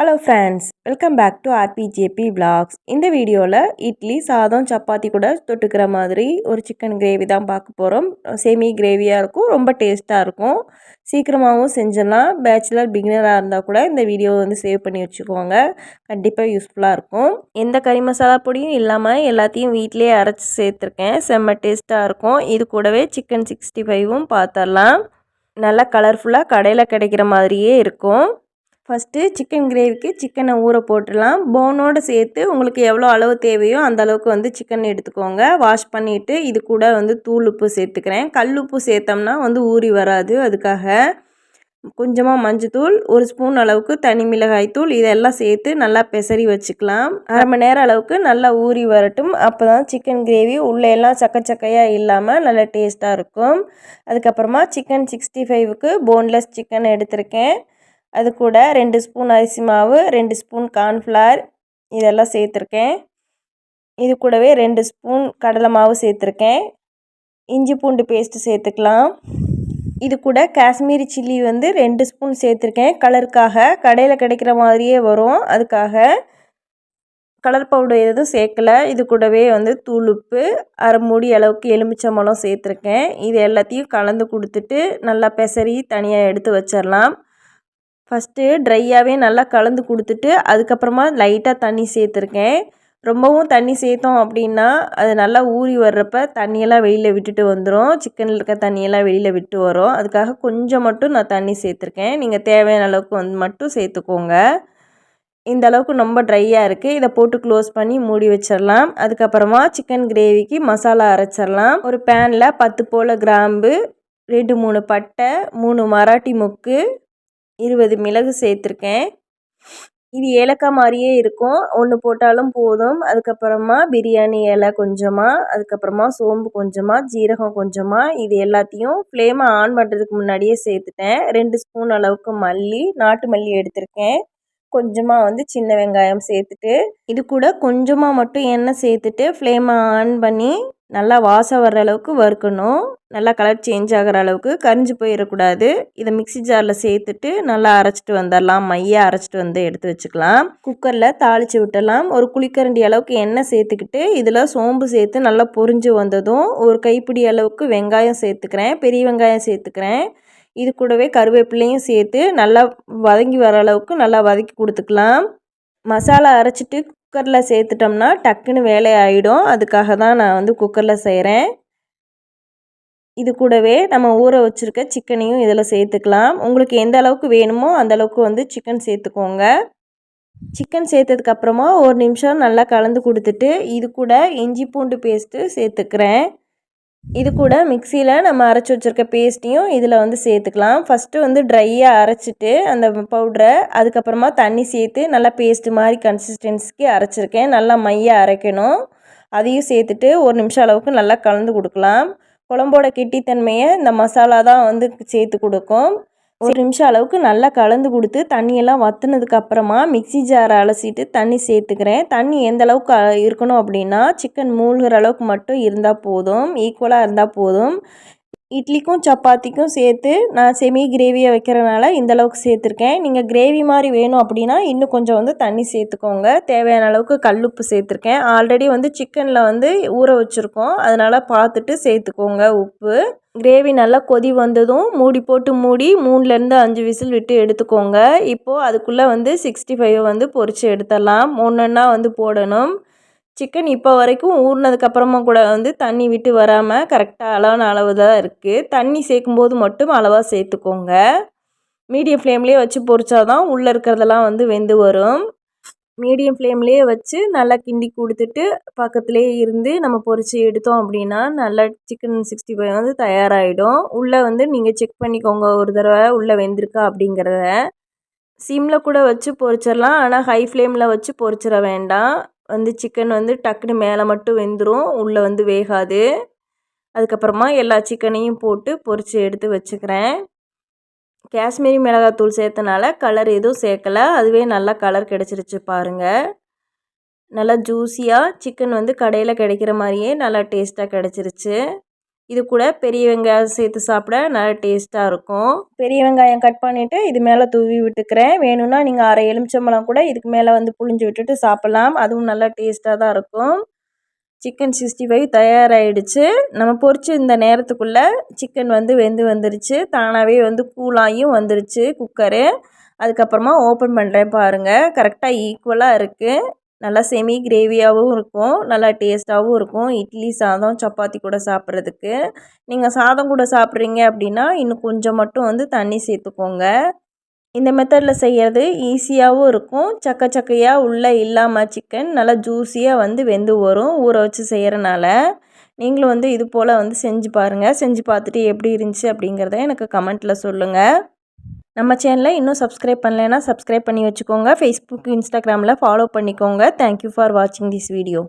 Hello friends welcome back to RBJP vlogs இந்த வீடியோவில் இட்லி சாதம் சப்பாத்தி கூட தொட்டுக்கிற மாதிரி ஒரு சிக்கன் கிரேவி தான் பார்க்க போகிறோம் செமி கிரேவியாக இருக்கும் ரொம்ப டேஸ்ட்டாக இருக்கும். சீக்கிரமாகவும் செஞ்சிடலாம். பேச்சுலர் பிகினராக இருந்தால் கூட இந்த வீடியோவை வந்து சேவ் பண்ணி வச்சுக்கோங்க. கண்டிப்பாக யூஸ்ஃபுல்லாக இருக்கும். எந்த கறி மசாலா பொடியும் இல்லாமல் எல்லாத்தையும் வீட்டிலேயே அரைச்சி சேர்த்துருக்கேன். செம்ம டேஸ்ட்டாக இருக்கும். இது கூடவே சிக்கன் சிக்ஸ்டி ஃபைவும் பார்த்துடலாம் நல்லா கலர்ஃபுல்லாக கடையில் கிடைக்கிற மாதிரியே இருக்கும். ஃபஸ்ட்டு சிக்கன் கிரேவிக்கு சிக்கனை ஊற போட்டுடலாம். போனோடு சேர்த்து உங்களுக்கு எவ்வளோ அளவு தேவையோ அந்த அளவுக்கு வந்து சிக்கன் எடுத்துக்கோங்க. வாஷ் பண்ணிவிட்டு இது கூட வந்து தூள் உப்பு சேர்த்துக்கிறேன். கல் உப்பு சேர்த்தோம்னா வந்து ஊறி வராது அதுக்காக. கொஞ்சமாக மஞ்சத்தூள் ஒரு ஸ்பூன் அளவுக்கு தனி மிளகாய் தூள் இதெல்லாம் சேர்த்து நல்லா பெசரி வச்சுக்கலாம். அரை மணி நேரம் அளவுக்கு நல்லா ஊறி வரட்டும். அப்போ தான் சிக்கன் கிரேவி உள்ளே எல்லாம் சக்கையாக இல்லாமல் நல்லா டேஸ்ட்டாக இருக்கும். அதுக்கப்புறமா சிக்கன் சிக்ஸ்டி ஃபைவுக்கு போன்லெஸ் சிக்கன் எடுத்திருக்கேன். அது கூட ரெண்டு ஸ்பூன் அரிசி மாவு ரெண்டு ஸ்பூன் கார்ன்ஃப்ளவர் இதெல்லாம் சேர்த்துருக்கேன். இது கூடவே ரெண்டு ஸ்பூன் கடலை மாவு சேர்த்துருக்கேன். இஞ்சி பூண்டு பேஸ்ட்டு சேர்த்துக்கலாம். இது கூட காஷ்மீரி சில்லி வந்து ரெண்டு ஸ்பூன் சேர்த்துருக்கேன். கலருக்காக கடையில் கிடைக்கிற மாதிரியே வரும். அதுக்காக கலர் பவுடர் எதுவும் சேர்க்கலை. இது கூடவே வந்து தூளுப்பு அரை மூடி அளவுக்கு எலுமிச்சம்பழம் சேர்த்துருக்கேன். இது எல்லாத்தையும் கலந்து கொடுத்துட்டு நல்லா பெசரி தனியாக எடுத்து வச்சிடலாம் ஃபஸ்ட்டு ட்ரையாகவே நல்லா கலந்து கொடுத்துட்டு அதுக்கப்புறமா லைட்டாக தண்ணி சேர்த்துருக்கேன். ரொம்பவும் தண்ணி சேர்த்தோம் அப்படின்னா அது நல்லா ஊறி வர்றப்ப தண்ணியெல்லாம் வெளியில் விட்டுட்டு வந்துடும் சிக்கனில் இருக்க தண்ணியெல்லாம் வெளியில் விட்டு வரும். அதுக்காக கொஞ்சம் மட்டும் நான் தண்ணி சேர்த்துருக்கேன். நீங்கள் தேவையான அளவுக்கு வந்து மட்டும் சேர்த்துக்கோங்க. இந்த அளவுக்கு ரொம்ப ட்ரையாக இருக்குது இதை போட்டு க்ளோஸ் பண்ணி மூடி வச்சிடலாம். அதுக்கப்புறமா சிக்கன் கிரேவிக்கு மசாலா அரைச்சிடலாம். ஒரு பேனில் பத்து போல் கிராம்பு ரெண்டு மூணு பட்டை மூணு மராட்டி முக்கு இருபது மிளகு சேர்த்துருக்கேன். இது ஏலக்காய் மாதிரியே இருக்கும். ஒன்று போட்டாலும் போதும். அதுக்கப்புறமா பிரியாணி இலை கொஞ்சமாக அதுக்கப்புறமா சோம்பு கொஞ்சமாக ஜீரகம் கொஞ்சமாக இது எல்லாத்தையும் ஃப்ளேமை ஆன் பண்ணுறதுக்கு முன்னாடியே சேர்த்துட்டேன். ரெண்டு ஸ்பூன் அளவுக்கு மல்லி நாட்டு மல்லி எடுத்திருக்கேன். கொஞ்சமாக வந்து சின்ன வெங்காயம் சேர்த்துட்டு இது கூட கொஞ்சமாக மட்டும் எண்ணெய் சேர்த்துட்டு ஃப்ளேமை ஆன் பண்ணி நல்லா வாசம் வர்ற அளவுக்கு வறுக்கணும். நல்லா கலர் சேஞ்ச் ஆகிற அளவுக்கு கரிஞ்சு போயிடக்கூடாது இதை மிக்சி ஜாரில் சேர்த்துட்டு நல்லா அரைச்சிட்டு வந்துடலாம் மையாக அரைச்சிட்டு வந்து எடுத்து வச்சுக்கலாம். குக்கரில் தாளித்து விட்டலாம் ஒரு குளிக்கரண்டி அளவுக்கு எண்ணெய் சேர்த்துக்கிட்டு இதில் சோம்பு சேர்த்து நல்லா பொரிஞ்சு வந்ததும் ஒரு கைப்பிடி அளவுக்கு வெங்காயம் சேர்த்துக்கிறேன். பெரிய வெங்காயம் சேர்த்துக்கிறேன். இது கூடவே கருவேப்பிலையும் சேர்த்து நல்லா வதங்கி வர அளவுக்கு நல்லா வதக்கி கொடுத்துக்கலாம். மசாலா அரைச்சிட்டு குக்கரில் சேர்த்துட்டோம்னா டக்குன்னு வேலை ஆகிடும் அதுக்காக தான் நான் வந்து குக்கரில் செய்கிறேன் இது கூடவே நம்ம ஊற வச்சுருக்க சிக்கனையும் இதில் சேர்த்துக்கலாம். உங்களுக்கு எந்த அளவுக்கு வேணுமோ அந்த அளவுக்கு வந்து சிக்கன் சேர்த்துக்கோங்க. சிக்கன் சேர்த்ததுக்கப்புறமா ஒரு நிமிஷம் நல்லா கலந்து கொடுத்துட்டு இது கூட இஞ்சி பூண்டு பேஸ்ட்டு சேர்த்துக்கிறேன். இது கூட மிக்சியில் நம்ம அரைச்சி வச்சுருக்க பேஸ்ட்டையும் இதில் வந்து சேர்த்துக்கலாம். ஃபஸ்ட்டு வந்து ட்ரையாக அரைச்சிட்டு அந்த பவுட்ரை அதுக்கப்புறமா தண்ணி சேர்த்து நல்லா பேஸ்ட்டு மாதிரி கன்சிஸ்டன்சிக்கு அரைச்சிருக்கேன். நல்லா மையாக அரைக்கணும். அதையும் சேர்த்துட்டு ஒரு நிமிஷம் அளவுக்கு நல்லா கலந்து கொடுக்கலாம். குழம்போட கெட்டித்தன்மையை இந்த மசாலா தான் வந்து சேர்த்து கொடுக்கும். ஒரு நிமிஷம் அளவுக்கு நல்லா கலந்து கொடுத்து தண்ணியெல்லாம் வற்றுனதுக்கு அப்புறமா மிக்சி ஜாரை அலசிட்டு தண்ணி சேர்த்துக்கிறேன். தண்ணி எந்த அளவுக்கு இருக்கணும் அப்படின்னா சிக்கன் மூழ்கிற அளவுக்கு மட்டும் இருந்தால் போதும் ஈக்குவலாக இருந்தால் போதும். இட்லிக்கும் சப்பாத்திக்கும் சேர்த்து நான் செமி கிரேவியை வைக்கிறனால இந்தளவுக்கு சேர்த்துருக்கேன். நீங்கள் கிரேவி மாதிரி வேணும் அப்படின்னா இன்னும் கொஞ்சம் வந்து தண்ணி சேர்த்துக்கோங்க. தேவையான அளவுக்கு கல்லுப்பு சேர்த்துருக்கேன். ஆல்ரெடி வந்து சிக்கனில் வந்து ஊற வச்சுருக்கோம். அதனால் பார்த்துட்டு சேர்த்துக்கோங்க உப்பு. கிரேவி நல்லா கொதி வந்ததும் மூடி போட்டு மூடி மூணுலேருந்து அஞ்சு விசில் விட்டு எடுத்துக்கோங்க. இப்போது அதுக்குள்ளே வந்து சிக்ஸ்டி ஃபைவ் வந்து பொறிச்சு எடுத்துடலாம். ஒன்று ஒன்றா வந்து போடணும். சிக்கன் இப்போ வரைக்கும் ஊறினதுக்கப்புறமா கூட வந்து தண்ணி விட்டு வராமல் கரெக்டாக அளவான அளவு தான் இருக்குது தண்ணி சேர்க்கும்போது மட்டும் அளவாக சேர்த்துக்கோங்க. மீடியம் ஃப்ளேம்லேயே வச்சு பொறிச்சாதான் உள்ளே இருக்கிறதெல்லாம் வந்து வெந்து வரும். மீடியம் ஃப்ளேம்லேயே வச்சு நல்லா கிண்டி கொடுத்துட்டு பக்கத்துலேயே இருந்து நம்ம பொரித்து எடுத்தோம் அப்படின்னா நல்லா சிக்கன் சிக்ஸ்டி ஃபைவ் வந்து தயாராகிடும் உள்ளே வந்து நீங்கள் செக் பண்ணிக்கோங்க ஒரு தடவை உள்ளே வெந்திருக்கா அப்படிங்கிறத. சிம்மில் கூட வச்சு பொறிச்சிடலாம் ஆனால் ஹை ஃப்ளேமில் வச்சு பொறிச்சிட வேண்டாம். வந்து சிக்கன் வந்து டக்குன்னு மேலே மட்டும் வெந்துடும் உள்ளே வந்து வேகாது. அதுக்கப்புறமா எல்லா சிக்கனையும் போட்டு பொரித்து எடுத்து வச்சுக்கிறேன். காஷ்மீரி மிளகாத்தூள் சேர்த்தனால கலர் எதுவும் சேர்க்கலை. அதுவே நல்லா கலர் கிடச்சிருச்சு பாருங்கள் நல்லா ஜூஸியாக சிக்கன் வந்து கடையில் கிடைக்கிற மாதிரியே நல்லா டேஸ்ட்டாக கிடச்சிருச்சு. இது கூட பெரிய வெங்காயம் சேர்த்து சாப்பிட நல்லா டேஸ்ட்டாக இருக்கும். பெரிய வெங்காயம் கட் பண்ணிவிட்டு இது மேலே தூவி விட்டுக்கிறேன். வேணும்னா நீங்கள் அரை எலுமிச்சம்பழம் கூட இதுக்கு மேலே வந்து புழிஞ்சு விட்டுட்டு சாப்பிட்லாம். அதுவும் நல்லா டேஸ்ட்டாக தான் இருக்கும். சிக்கன் சிக்ஸ்டி ஃபைவ் தயாராகிடுச்சு நம்ம பொறிச்சு இந்த நேரத்துக்குள்ளே சிக்கன் வந்து வெந்து வந்துருச்சு. தானாகவே வந்து கூலாகியும் வந்துருச்சு குக்கரு அதுக்கப்புறமா ஓப்பன் பண்ணுறேன் பாருங்கள் கரெக்டாக ஈக்குவலாக இருக்குது நல்லா செமி கிரேவியாகவும் இருக்கும் நல்லா டேஸ்ட்டாகவும் இருக்கும். இட்லி சாதம் சப்பாத்தி கூட சாப்பிட்றதுக்கு. நீங்கள் சாதம் கூட சாப்பிட்றீங்க அப்படின்னா இன்னும் கொஞ்சம் மட்டும் வந்து தண்ணி சேர்த்துக்கோங்க. இந்த மெத்தடில் செய்கிறது ஈஸியாகவும் இருக்கும். சக்க சக்கையாக உள்ளே இல்லாமல் சிக்கன் நல்லா ஜூஸியாக வந்து வெந்து வரும் ஊற வச்சு செய்கிறனால நீங்களும் வந்து இது போல் வந்து செஞ்சு பாருங்கள் செஞ்சு பார்த்துட்டு எப்படி இருந்துச்சு அப்படிங்கிறத எனக்கு கமெண்ட்டில் சொல்லுங்கள் நம்ம சேனலை இன்னும் சப்ஸ்கிரைப் பண்ணலைன்னா சப்ஸ்கிரைப் பண்ணி வச்சுக்கோங்க. ஃபேஸ்புக் இன்ஸ்டாகிராமில் ஃபாலோ பண்ணிக்கோங்க. தேங்க்யூ ஃபார் வாட்சிங் திஸ் வீடியோ